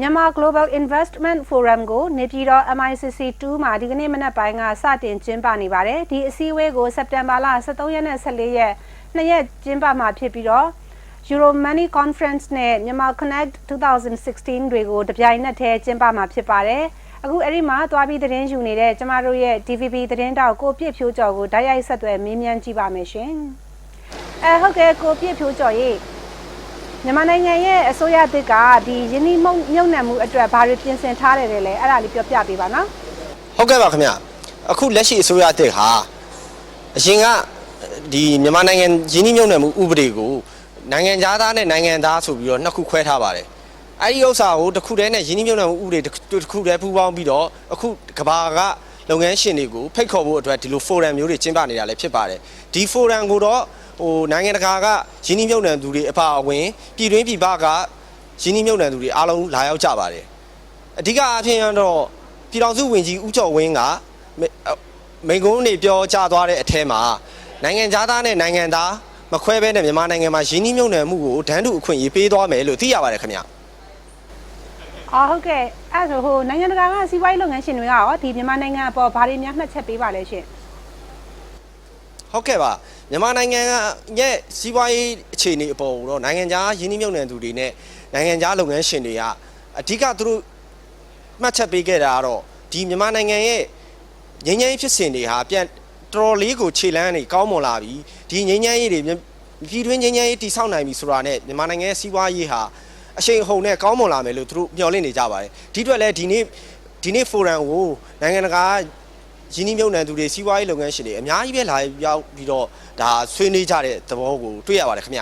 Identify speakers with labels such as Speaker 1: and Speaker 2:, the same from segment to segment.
Speaker 1: မြန်မာ Global Investment Forum ကိုနေပြည်တော် MICC 2မှာဒီကနေ့မနက်ပိုင်းကစတင်ကျင်းပနေပါတယ်။ဒီအစည်းအဝေးကိုစက်တင်ဘာလ23ရက်နဲ့14ရက်နှစ်ရက်ကျင်းပမှာဖြစ်ပြီးတော့ Euro Money Conference နဲ့ Myanmar Connect 2016တွေကိုတပြိုင်နက်တည်းကျင်းပမှာဖြစ်ပါတယ်။အခုအဲ့ဒီမှာသွားပြီးသတင်းယူနေတဲ့ကျမတို့ရဲ့ DVB သတင်းတောက်ကိုပြည့်ဖြိုးကျော်ကိုဓာတ်ရိုက်ဆက်သွယ်မေးမြန်းကြည့်ပါမယ်ရှင်။အဲဟုတ်ကဲ့ကိုပြည့်ဖြိုးကျော်ရေ မြန်မာနိုင်ငံရဲ့အစိုးရသစ်ကဒီယင်းနှမုံမြုံနယ်မှုအတွက်ဘာတွေပြင်ဆင်ထားတယ်လဲအဲ့ဒါလေးပြောပြပေးပါနော်
Speaker 2: ဟုတ်ကဲ့ပါခင်ဗျအခုလက်ရှိအစိုးရအသစ်ဟာအရင်ကဒီမြန်မာနိုင်ငံရင်းနှီးမြှုပ်နှံမှုဥပဒေကိုနိုင်ငံသားနဲ့နိုင်ငံသားဆိုပြီးတော့နှစ်ခုခွဲထားပါတယ်အဲ့ဒီဥစ္စာကိုတစ်ခုတည်းနဲ့ရင်းနှီးမြှုပ်နှံမှုဥပဒေတစ်ခုတည်းပူးပေါင်းပြီးတော့အခုကဘာက လုပ်ငန်းရှင်တွေကိုဖိတ်ခေါ်ဖို့အတွက်ဒီလို forum မျိုးတွေကျင်းပနေတာလည်းဖြစ်ပါတယ်ဒီ forum ကိုတော့ဟိုနိုင်ငံတကာကရင်းနှီးမြှုပ်နှံသူတွေအပါအဝင်ပြည်တွင်းပြည်ပကရင်းနှီးမြှုပ်နှံသူတွေအားလုံးလာရောက်ကြပါတယ်အဓိကအဖြစ်ကတော့ပြည်တော်စုဝင်ကြီးဦးကျော်ဝင်းကမိမိန်ကုန်းနေပြောကြားသွားတဲ့အထဲမှာနိုင်ငံသားနဲ့နိုင်ငံသားမခွဲဘဲနဲ့မြန်မာနိုင်ငံမှာရင်းနှီးမြှုပ်နှံမှုကိုဒန်းတူအခွင့်အရေးပေးသွားမယ်လို့သိရပါတယ်ခင်ဗျ
Speaker 1: အော်ဟုတ်ကဲ့အဲ့ဒါဆိုဟိုနိုင်ငံတကာကစီးပွားရေးလုပ်ငန်းရှင်တွေကရောဒီမြန်မာနိုင်ငံအပေါ်ဘာတွေများမှတ်ချက်ပေးပါလဲရှင်
Speaker 2: ဟုတ်ကဲ့ပါမြန်မာနိုင်ငံရဲ့စီးပွားရေးအခြေအနေအပေါ်ကိုတော့နိုင်ငံခြားရင်းနှီးမြှုပ်နှံသူတွေနဲ့နိုင်ငံခြားလုပ်ငန်းရှင်တွေကအဓိကသူတို့မှတ်ချက်ပေးခဲ့တာကတော့ဒီမြန်မာနိုင်ငံရဲ့ငြိမ်းချမ်းရေးဖြစ်စဉ်တွေဟာပြန်တော်တော်လေးကိုခြေလန်းနေကောင်းမွန်လာပြီဒီငြိမ်းချမ်းရေးတွေမြပြည်တွင်းငြိမ်းချမ်းရေးတည်ဆောက်နိုင်ပြီဆိုတာနဲ့မြန်မာနိုင်ငံရဲ့စီးပွားရေးဟာ အရှိန်အဟုန်နဲ့ကောင်းမွန်လာမယ်လို့သူတို့မျှော်လင့်နေကြပါတယ်ဒီအတွက်လည်းဒီနေ့ဒီနေ့ဖိုရမ်ကိုနိုင်ငံတကာရင်းနှီးမြှုပ်နှံသူတွေစီးပွားရေးလုပ်ငန်းရှင်တွေအများကြီးပဲလာရောက်ပြီးတော့ဒါဆွေးနွေးကြတဲ့သဘောကိုတွေ့ရပါတယ်ခင်ဗျ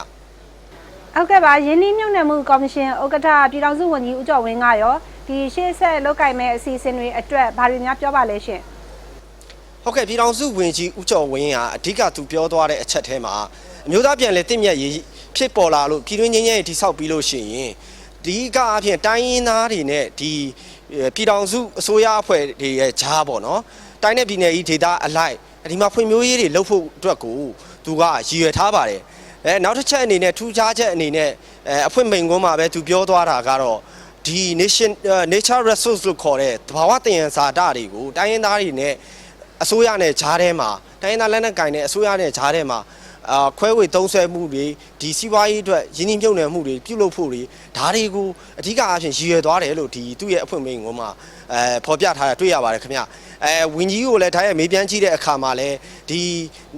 Speaker 1: ဟုတ်ကဲ့ပါယင်းနှမြုံနယ်မှုကော်မရှင်ဥက္ကဋ္ဌပြည်ထောင်စုဝန်ကြီးဦးကျော်ဝင်းကရောဒီရှေ့ဆက်လောက်ကင်မဲ့အစီအစဉ်တွေအတွက်ဘာတွေများပြောပါလဲရှင်
Speaker 2: ဟုတ်ကဲ့ပြည်ထောင်စုဝင်ကြီးဦးကျော်ဝင်းဟာအဓိကသူပြောသွားတဲ့အချက်ထဲမှာအမျိုးသားပြန်လည်တင့်မြတ်ရေး ဖြစ်ပေါ်လာလို့ပြည်တွင်းငြိမ်းချမ်းရေးတိဆောက်ပြီးလို့ရှိရင်ဒီကအဖြစ်တိုင်းရင်းသားတွေနဲ့ဒီပြည်ထောင်စုအစိုးရအဖွဲ့တွေရဲ့ဂျားပေါ့နော်တိုင်းနဲ့ပြည်နယ်ကြီးဒေသအလိုက်ဒီမှာဖွံ့ဖြိုးရေးတွေလုပ်ဖို့အတွက်ကိုသူကရည်ရွယ်ထားပါတယ်အဲနောက်တစ်ချက်အနေနဲ့ထူးခြားချက်အနေနဲ့အဲအဖွင့်မိန်ကွန်းမှာပဲသူပြောသွားတာကတော့ဒီ nation nature resource လို့ခေါ်တဲ့သဘာဝတယံဇာတတွေကိုတိုင်းရင်းသားတွေနဲ့အစိုးရနဲ့ဂျားထဲမှာတိုင်းရင်းသားလက်နက်ကိုင်နဲ့အစိုးရနဲ့ဂျားထဲမှာ အာခွဲဝေသုံးဆွဲမှုတွေဒီစီးပွားရေးအတွက်ရင်းနှီးမြှုပ်နှံမှုတွေပြုလုပ်ဖို့တွေဒါတွေကိုအဓိကအဖြစ်ရည်ရွယ်သွားတယ်လို့ဒီသူ့ရဲ့အဖွင့်မိန်ကွန်းမှာအဲဖော်ပြထားတာတွေ့ရပါတယ်ခင်ဗျအဲဝင်းကြီးကိုလည်းဒါရဲ့မေးပြန်ကြည့်တဲ့အခါမှာလည်းဒီ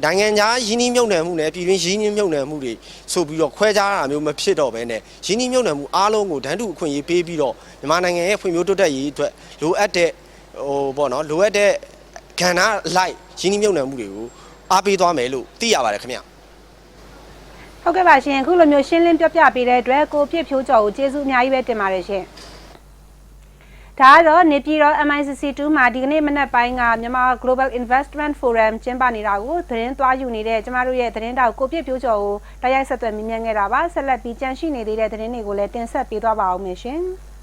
Speaker 2: နိုင်ငံခြားရင်းနှီးမြှုပ်နှံမှုနဲ့ပြည်တွင်းရင်းနှီးမြှုပ်နှံမှုတွေဆိုပြီးတော့ခွဲခြားတာမျိုးမဖြစ်တော့ဘဲနဲ့ရင်းနှီးမြှုပ်နှံမှုအားလုံးကိုဒန်းတူအခွင့်အရေးပေးပြီးတော့မြန်မာနိုင်ငံရဲ့ဖွံ့ဖြိုးတိုးတက်ရေးအတွက်လိုအပ်တဲ့ဟိုပေါ့နော်လိုအပ်တဲ့ကဏ္ဍလိုက်ရင်းနှီးမြှုပ်နှံမှုတွေကိုအားပေးသွားမယ်လို့သိရပါတယ်ခင်ဗျ
Speaker 1: ဟုတ်ကဲ့ပါရှင်အခုလိုမျိုးရှင်းလင်းပြပြပေးတဲ့အတွက်ကိုပြည့်ဖြိုးကျော်ကိုကျေးဇူးအများကြီးပဲတင်ပါတယ်ရှင်ဒါကတော့နေပြည်တော် MICC 2 မှာဒီကနေ့မနက်ပိုင်းကမြန်မာ Global Investment Forum ကျင်းပနေတာကိုသတင်းသွားယူနေတဲ့ကျမတို့ရဲ့သတင်းတောက်ကိုပြည့်ဖြိုးကျော်ကိုတိုက်ရိုက်ဆက်သွယ်မြင်မြန်ခဲ့တာပါဆက်လက်ပြီးကြန့်ရှိနေသေးတဲ့သတင်းတွေကိုလည်းတင်ဆက်ပေးသွားပါအောင်မယ်ရှင်။